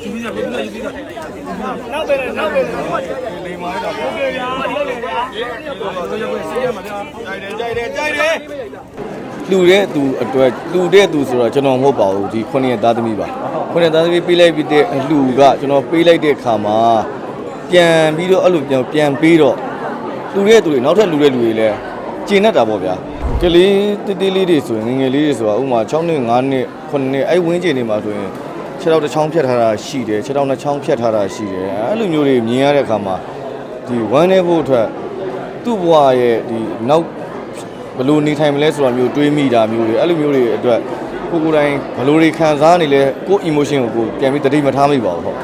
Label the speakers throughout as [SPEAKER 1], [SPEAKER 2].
[SPEAKER 1] ယူပြီးတော့ယူပြီးတော့
[SPEAKER 2] နောက်ပဲနောက်ပဲ
[SPEAKER 1] လိမ်မာတော့ဟုတ်ကဲ့ဗျာဟုတ်ကဲ့ဗျာတော့ရောက်စီးရမှာဗျာကြိုက်တယ်ကြိုက်တယ်ကြိုက်တယ်
[SPEAKER 3] လှူတဲ့သူအတွက်လှူတဲ့သူဆိုတော့ကျွန်တော်မဟုတ်ပါဘူးဒီခုနှစ်သားသမီးပါခုနှစ်သားသမီးပေးလိုက်ပြီးတဲ့အလှူကကျွန်တော်ပေးလိုက်တဲ့အခါမှာပြန်ပြီးတော့အဲ့လိုပြန်ပြန်ပေးတော့လှူတဲ့သူတွေနောက်ထပ်လှူတဲ့လူတွေလည်းကျင့်တတ်တာပေါ့ဗျာကလေးတိတိလေးတွေဆိုရင်ငယ်ငယ်လေးတွေဆိုတာဥပမာ6နှစ်5နှစ်9နှစ်အဲ့ဝင်းကျင်နေမှာဆိုရင် ခြေထောက်တစ်ချောင်းဖြတ်ထားတာရှိတယ်ခြေထောက်နှစ်ချောင်းဖြတ်ထားတာရှိတယ်အဲ့လိုမျိုးတွေမြင်ရတဲ့အခါမှာဒီဝမ်းနေဖို့အတွက်သူ့ဘဝရဲ့ဒီနောက်ဘယ်လိုနေထိုင်မလဲဆိုတာမျိုးတွေးမိတာမျိုးတွေအဲ့လိုမျိုးတွေအတွက်ကိုကိုယ်တိုင်ဘယ်လိုတွေခံစားနေလဲကိုယ် emotion ကိုကိုယ်ပြန်ပြီးတတိမထားမိပါဘူးဟုတ်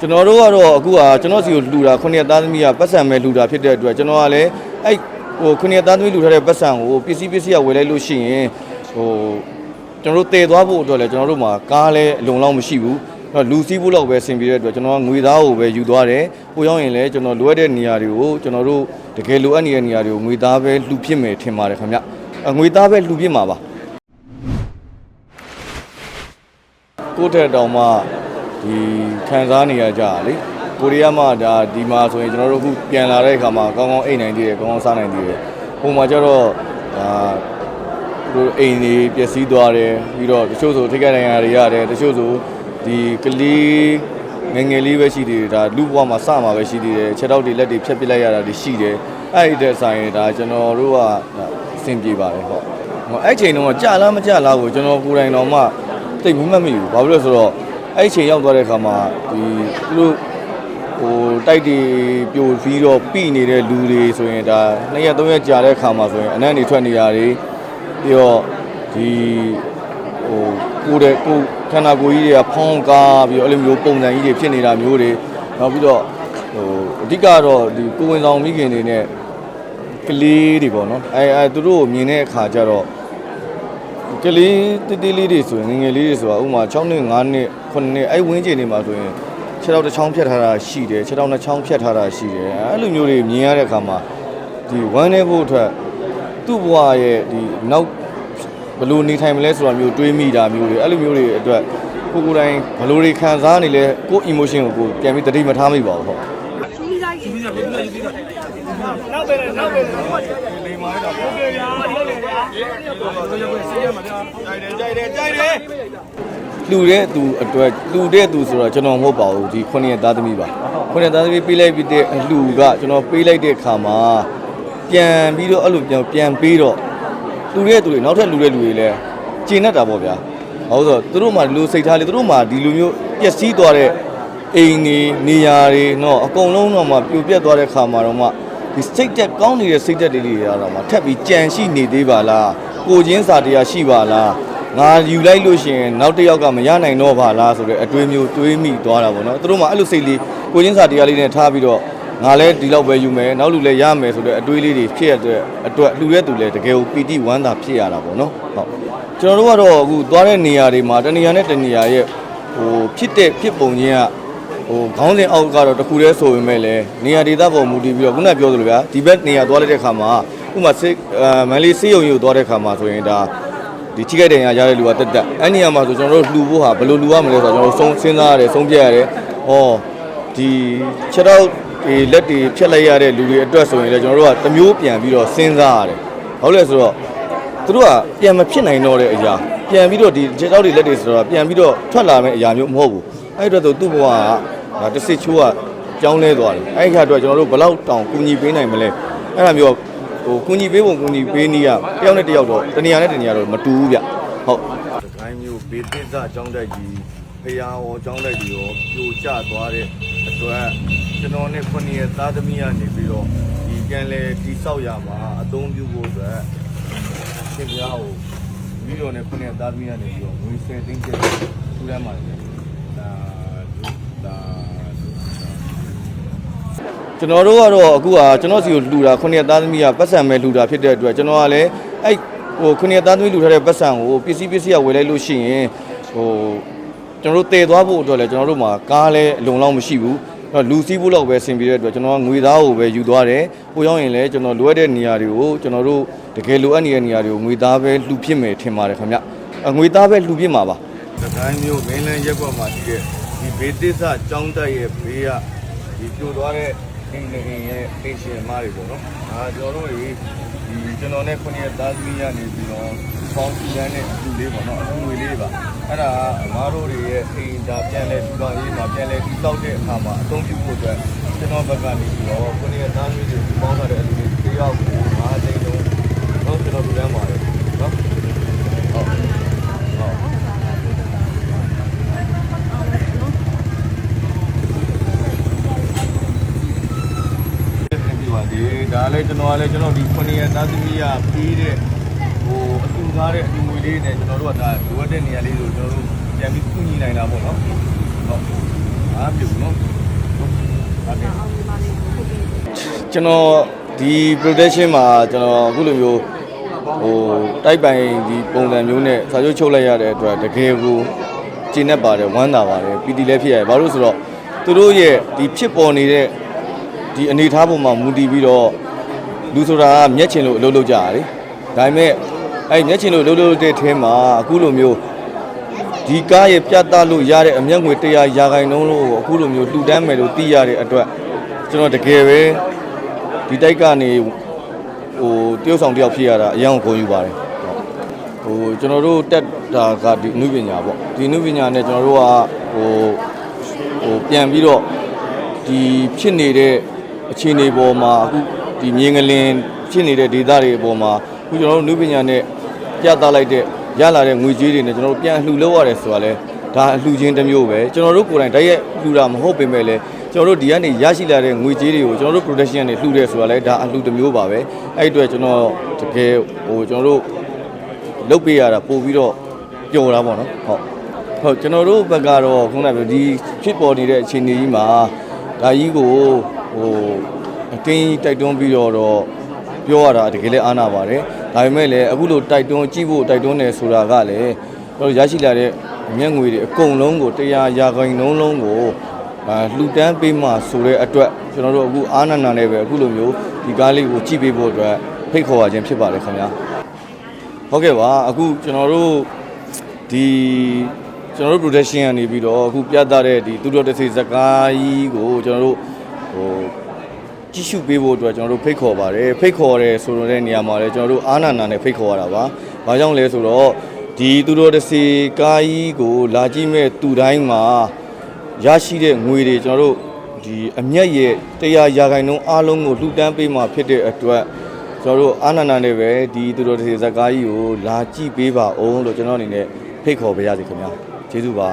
[SPEAKER 3] ကျွန်တော်တို့ကတော့အခုကကျွန်တော်စီကိုလှူတာခုနှစ်သားသမီးကပတ်စံမဲ့လှူတာဖြစ်တဲ့အတွက်ကျွန်တော်ကလည်းအဲ့ဟိုခုနှစ်သားသမီးလှူထားတဲ့ပတ်စံကိုပစ္စည်းပစ္စည်းကဝယ်လိုက်လို့ရှိရင်ဟို ကျွန်တော်တို့တည်သွားဖို့အတွက်လည်းကျွန်တော်တို့မှာကားလည်းအလုံလောက်မရှိဘူးအဲ့တော့လူစည်းဖို့လောက်ပဲဆင်ပြေတဲ့အတွက်ကျွန်တော်ကငွေသားကိုပဲယူသွားတယ်။ပို့ရောက်ရင်လည်းကျွန်တော်လိုအပ်တဲ့နေရာတွေကိုကျွန်တော်တို့တကယ်လိုအပ်နေတဲ့နေရာတွေကိုငွေသားပဲလှူဖြစ်မယ်ထင်ပါတယ်ခင်ဗျ။အငွေသားပဲလှူဖြစ်မှာပါ။ကိုယ့်ထက်တောင်မှဒီခံစားနေရကြတာလေ။ကိုရီးယားမှာဒါဒီမှာဆိုရင်ကျွန်တော်တို့အခုပြန်လာတဲ့အခါမှာကောင်းကောင်းအိတ်နိုင်သေးတယ်ကောင်းကောင်းစားနိုင်သေးတယ်။ဟိုမှာကျတော့ဒါသူ တို့အိမ်တွေပျက်စီးသွားတယ်ပြီးတော့တချို့ဆိုထိခိုက်ဒဏ်ရာတွေရတယ်တချို့ဆိုဒီကလေးငယ်ငယ်လေးပဲရှိသေးတယ်ဒါလူဘဝမှာစမှာပဲရှိသေးတယ်ခြေထောက်တွေလက်တွေဖြတ်ပစ်လိုက်ရတာတွေရှိတယ်အဲ့ဒီတဲ့ဆိုင်ဒါကျွန်တော်တို့ကအဆင်ပြေပါတယ်ဟုတ်ဟိုအဲ့ချိန်တုန်းကကြာလားမကြာလားကိုကျွန်တော်ကိုယ်တိုင်တော့မှတိတ်မမှတ်မိဘူးဘာဖြစ်လို့လဲဆိုတော့အဲ့ချိန်ရောက်သွားတဲ့အခါမှာဒီသူတို့ဟိုတိုက်တီပြိုပြီးတော့ပြိနေတဲ့လူတွေဆိုရင်ဒါနှစ်ရက်သုံးရက်ကြာတဲ့ခါမှာဆိုရင်အနက်နေထွက်နေရတယ် ပြီးတော့ဒီဟိုကိုယ်တဲ့ကိုယ်ခန္ဓာကိုယ်ကြီးတွေကဖောင်းကားပြီးတော့အဲ့လိုမျိုးပုံစံကြီးတွေဖြစ်နေတာမျိုးတွေနောက်ပြီးတော့ဟိုအဓိကတော့ဒီကိုယ်ဝင်ဆောင်မိခင်တွေနဲ့ကလေးတွေပေါ့နော်အဲအဲသူတို့ကိုမြင်တဲ့အခါကျတော့ကလေးတိတိလေးတွေဆိုရင်ငယ်ငယ်လေးတွေဆိုတာဥပမာ6နှစ်5နှစ်9နှစ်အဲ့ဝင်းကျင်နေမှာဆိုရင်ခြေထောက်တစ်ချောင်းဖြတ်ထားတာရှိတယ်ခြေထောက်နှစ်ချောင်းဖြတ်ထားတာရှိတယ်အဲ့လိုမျိုးတွေမြင်ရတဲ့အခါမှာဒီဝမ်းနေဖို့အတွက်သူ့ဘဝရဲ့ဒီနောက် ဘယ်လိုနေထိုင်မလဲဆိုတာမျိုးတွေးမိတာမျိုးတွေအဲ့လိုမျိုးတွေအတွက်ကိုကိုယ်တိုင်ဘယ်လိုတွေခံစားနေလဲကိုယ် emotion ကိုကိုယ်ပြန်ပြီးတတိမထားမိပါဘူးဟုတ်
[SPEAKER 1] ယူပြီးတော့ယူပြီးတော့ယူပြီးတော့
[SPEAKER 2] နောက်ပဲနောက်ပဲ
[SPEAKER 1] လိမ်မာတော့ဟုတ်ကဲ့ဗျာဟုတ်ကဲ့ဗျာတော့ရောက်စီးရမှာဗျာကြိုက်တယ်ကြိုက်တယ်ကြိုက်တယ်
[SPEAKER 3] လှူတဲ့သူအတွက်လှူတဲ့သူဆိုတော့ကျွန်တော်မဟုတ်ပါဘူးဒီခုနှစ်သားသမီးပါခုနှစ်သားသမီးပေးလိုက်ပြီးတဲ့အလှူကကျွန်တော်ပေးလိုက်တဲ့အခါမှာပြန်ပြီးတော့အဲ့လိုပြန်ပြန်ပေးတော့ လှူတဲ့သူတွေနောက်ထပ်လှူတဲ့လူတွေလည်းကျင့်တတ်တာပေါ့ဗျာဟုတ်ဆိုတော့သူတို့မှဒီလိုစိတ်ထားလေသူတို့မှဒီလိုမျိုးပျက်စီးသွားတဲ့အိမ်တွေနေရာတွေတော့အကုန်လုံးတော့မှပြိုပြက်သွားတဲ့ခါမှာတော့မှဒီစိတ်သက်ကောင်းနေတဲ့စိတ်သက်လေးတွေကတော့မှထပ်ပြီးကြံရှိနေသေးပါလားကိုချင်းစာတရားရှိပါလားငါယူလိုက်လို့ရှိရင်နောက်တစ်ယောက်ကမရနိုင်တော့ပါလားဆိုတော့အတွေးမျိုးတွေးမိသွားတာပေါ့နော်သူတို့မှအဲ့လိုစိတ်လေးကိုချင်းစာတရားလေးနဲ့ထားပြီးတော့ ငါလည်းဒီလောက်ပဲယူမယ်နောက်လူလည်းရမယ်ဆိုတော့အတွေးလေးတွေဖြစ်ရတဲ့အတွက်လှူတဲ့သူလည်းတကယ်ကိုပီတိဝမ်းသာဖြစ်ရတာပေါ့နော်ဟုတ်ကျွန်တော်တို့ကတော့အခုသွားတဲ့နေရာတွေမှာတနေရာနဲ့တနေရာရဲ့ဟိုဖြစ်တဲ့ဖြစ်ပုံချင်းကဟိုခေါင်းစဉ်အောက်ကတော့တခုတည်းဆိုပေမဲ့လည်းနေရာဒေသပေါ်မူတည်ပြီးတော့ခုနကပြောသလိုဗျာဒီဘက်နေရာသွားလိုက်တဲ့ခါမှာဥပမာစေအာမန်လေးစေးရုံကြီးကိုသွားတဲ့ခါမှာဆိုရင်ဒါဒီထိခိုက်တဲ့ရရတဲ့လူကတက်တက်အဲ့နေရာမှာဆိုကျွန်တော်တို့လှူဖို့ဟာဘယ်လိုလှူရမလဲဆိုတော့ကျွန်တော်တို့ဆုံးစဉ်းစားရတယ်ဆုံးဖြတ်ရတယ်ဟောဒီခြေတော့ ဒီလက်တွေဖြတ်လိုက်ရတဲ့လူတွေအတွက်ဆိုရင်လည်းကျွန်တော်တို့ကတစ်မျိုးပြန်ပြီးတော့စဉ်းစားရတယ်ဟုတ်လဲဆိုတော့သူတို့ကပြန်မဖြစ်နိုင်တော့တဲ့အရာပြန်ပြီးတော့ဒီခြေတော့တွေလက်တွေဆိုတော့ပြန်ပြီးတော့ထွက်လာမယ့်အရာမျိုးမဟုတ်ဘူးအဲ့ဒီတော့သူ့ဘဝကဒါတစ်စစ်ချိုးကကြောင်းလဲသွားတယ်အဲ့ဒီခါတော့ကျွန်တော်တို့ဘယ်လောက်တောင်ကူညီပေးနိုင်မလဲအဲ့ဒါမျိုးဟိုကူညီပေးပုံကူညီပေးနည်းကတယောက်နဲ့တယောက်တော့တနေရာနဲ့တနေရာတော့မတူဘူးဗျဟုတ်စကိုင်းမျိုးဘေးသစ်စအကြောင်းတိုက်ကြီးဖရာဟောအကြောင်းတိုက်ကြီးရောပြိုကျသွားတဲ့ အတွက်ကျွန်တော်နဲ့ခုနှစ်ရက်သားသမီးကနေပြီးတော့ဒီပြန်လဲတိဆောက်ရမှာအသုံးပြုဖို့အတွက်ရှင်ပြားကိုပြီးတော့နဲ့ခုနှစ်ရက်သားသမီးကနေပြီးတော့ငွေဆယ်သိန်းကျပ်ထူရမှာလေဒါဒါကျွန်တော်တို့ကတော့အခုကကျွန်တော်စီကိုလှူတာခုနှစ်ရက်သားသမီးကပတ်စံမဲ့လှူတာဖြစ်တဲ့အတွက်ကျွန်တော်ကလည်းအဲ့ဟိုခုနှစ်ရက်သားသမီးလှူထားတဲ့ပတ်စံကိုပစ္စည်းပစ္စည်းကဝယ်လိုက်လို့ရှိရင်ဟို ကျွန်တော်တို့တည်သွားဖို့အတွက်လည်းကျွန်တော်တို့မှာကားလည်းအလုံလောက်မရှိဘူးအဲ့တော့လူစည်းဖို့လောက်ပဲဆင်ပြေတဲ့အတွက်ကျွန်တော်ကငွေသားကိုပဲယူသွားတယ်ပို့ရောက်ရင်လည်းကျွန်တော်လိုအပ်တဲ့နေရာတွေကိုကျွန်တော်တို့တကယ်လိုအပ်နေတဲ့နေရာတွေကိုငွေသားပဲလှူဖြစ်မယ်ထင်ပါတယ်ခင်ဗျအငွေသားပဲလှူဖြစ်မှာပါ
[SPEAKER 1] စကိုင်းမျိုးမင်းလန်းရက်ကွက်မှာရှိတဲ့
[SPEAKER 3] ဒီဘေးသစ္စာចောင်းတက်ရဲ့ဘေးကဒီပြိုသွားတဲ့ အိမ်နေအိမ်ရဲ့အိမ်ရှင်မားတွေပေါ့နော်ဒါကျွန်တော်တို့တွေဒီကျွန်တော်နဲ့ခုနှစ်သားသမီးရနေပြီးတော့ပေါင်းစီရန်နဲ့အတူလေးပေါ့နော်အတူငွေလေးပါအဲ့ဒါအမားတို့တွေရဲ့အိမ်ဒါပြန်လဲထူထောင်ရေးမှာပြန်လဲတိတောက်တဲ့အခါမှာအသုံးပြုဖို့အတွက်ကျွန်တော်ဘက်ကနေပြီးတော့ခုနှစ်သားသမီးတွေပေါင်းထားတဲ့အတူလေးတယောက်ကို၅သိန်းလုံးတော့ကျွန်တော်တို့လမ်းပါတယ်နော်ဟုတ်ဟုတ် ပြပါဒီဒါလည်းကျွန်တော်ကလည်းကျွန်တော်ဒီခုနှစ်ရက်သားသမီးရပြီးတဲ့ဟိုအတူကားတဲ့အတူငွေလေးနဲ့ကျွန်တော်တို့ကဒါလိုအပ်တဲ့နေရာလေးကိုကျွန်တော်တို့ပြန်ပြီးကုညီနိုင်တာပေါ့နော်ဟုတ်အားပြုနော်ဟုတ်ကျွန်တော်ဒီ protection မှာကျွန်တော်အခုလိုမျိုးဟိုတိုက်ပိုင်ဒီပုံစံမျိုးနဲ့စာချုပ်ချုပ်လိုက်ရတဲ့အတွက်တကယ်ကိုကျင်းနေပါတယ်ဝမ်းသာပါတယ်ပီတီလည်းဖြစ်ရတယ်ဘာလို့ဆိုတော့သူတို့ရဲ့ဒီဖြစ်ပေါ်နေတဲ့ ဒီအနေအထားပေါ်မှာမူတည်ပြီးတော့လူဆိုတာကမျက်ချင်လို့အလုပ်လုပ်ကြရတယ်ဒါပေမဲ့အဲ့မျက်ချင်လို့အလုပ်လုပ်တဲ့ထဲမှာအခုလိုမျိုးဒီကားရဲ့ပြတ်သားလို့ရတဲ့အမျက်ငွေ100ရာခိုင်နှုန်းလို့အခုလိုမျိုးလှူဒန်းမယ်လို့သိရတဲ့အတွက်ကျွန်တော်တကယ်ပဲဒီတိုက်ကနေဟိုတရုတ်ဆောင်တယောက်ဖြစ်ရတာအရင်ကဂုဏ်ယူပါတယ်ဟိုကျွန်တော်တို့တက်တာကဒီအနုပညာပေါ့ဒီအနုပညာနဲ့ကျွန်တော်တို့ကဟိုဟိုပြန်ပြီးတော့ဒီဖြစ်နေတဲ့ အခြေအနေပေါ်မှာအခုဒီမြင်းကလင်းဖြစ်နေတဲ့ဒေသတွေအပေါ်မှာအခုကျွန်တော်တို့နုပညာနဲ့ပြသလိုက်တဲ့ရလာတဲ့ငွေကြေးတွေနဲ့ကျွန်တော်တို့ပြန်လှူလို့ရတယ်ဆိုတာလဲဒါအလှူခြင်းတစ်မျိုးပဲကျွန်တော်တို့ကိုယ်တိုင်တိုက်ရိုက်လှူတာမဟုတ်ပေမဲ့လည်းကျွန်တော်တို့ဒီကနေရရှိလာတဲ့ငွေကြေးတွေကိုကျွန်တော်တို့ production နဲ့လှူတယ်ဆိုတာလဲဒါအလှူတစ်မျိုးပါပဲအဲ့ဒီအတွက်ကျွန်တော်တကယ်ဟိုကျွန်တော်တို့လုတ်ပေးရတာပို့ပြီးတော့ပျော်တာပေါ့နော်ဟုတ်ဟုတ်ကျွန်တော်တို့ဘက်ကတော့ခုနကပြောဒီဖြစ်ပေါ်နေတဲ့အခြေအနေကြီးမှာဒါကြီးကို ဟိုအတင်းကြီးတိုက်တွန်းပြီးတော့တော့ပြောရတာတကယ်လည်းအားနာပါတယ်ဒါပေမဲ့လည်းအခုလိုတိုက်တွန်းကြည့်ဖို့တိုက်တွန်းတယ်ဆိုတာကလည်းကျွန်တော်ရရှိလာတဲ့အမျက်ငွေတွေအကုန်လုံးကိုတရားရာခိုင်နှုန်းလုံးကိုအာလှူဒန်းပေးမှဆိုတဲ့အတွက်ကျွန်တော်တို့အခုအားနာနာနဲ့ပဲအခုလိုမျိုးဒီကားလေးကိုကြည့်ပေးဖို့အတွက်ဖိတ်ခေါ်ရခြင်းဖြစ်ပါတယ်ခင်ဗျာဟုတ်ကဲ့ပါအခုကျွန်တော်တို့ဒီကျွန်တော်တို့ production ကနေပြီးတော့အခုပြသတဲ့ဒီသူတော်တစ်စိစကားကြီးကိုကျွန်တော်တို့ ဟိုကြည့်ရှုပေးဖို့အတွက်ကျွန်တော်တို့ဖိတ်ခေါ်ပါတယ်ဖိတ်ခေါ်ရဲဆိုတဲ့နေရာမှာလည်းကျွန်တော်တို့အာနာနာနဲ့ဖိတ်ခေါ်ရတာပါ။ဘာကြောင့်လဲဆိုတော့ဒီသူတော်တစ်စိကားကြီးကိုလာကြည့်မဲ့သူတိုင်းမှာရရှိတဲ့ငွေတွေကျွန်တော်တို့ဒီအမျက်ရဲ့တရားရာခိုင်နှုန်းအားလုံးကိုလှူဒန်းပေးမှဖြစ်တဲ့အတွက်ကျွန်တော်တို့အာနန္ဒနဲ့ပဲဒီသူတော်တစ်ဇာကားကြီးကိုလာကြည့်ပေးပါအောင်လို့ကျွန်တော်အနေနဲ့ဖိတ်ခေါ်ပေးရစီခင်ဗျာကျေးဇူးပါ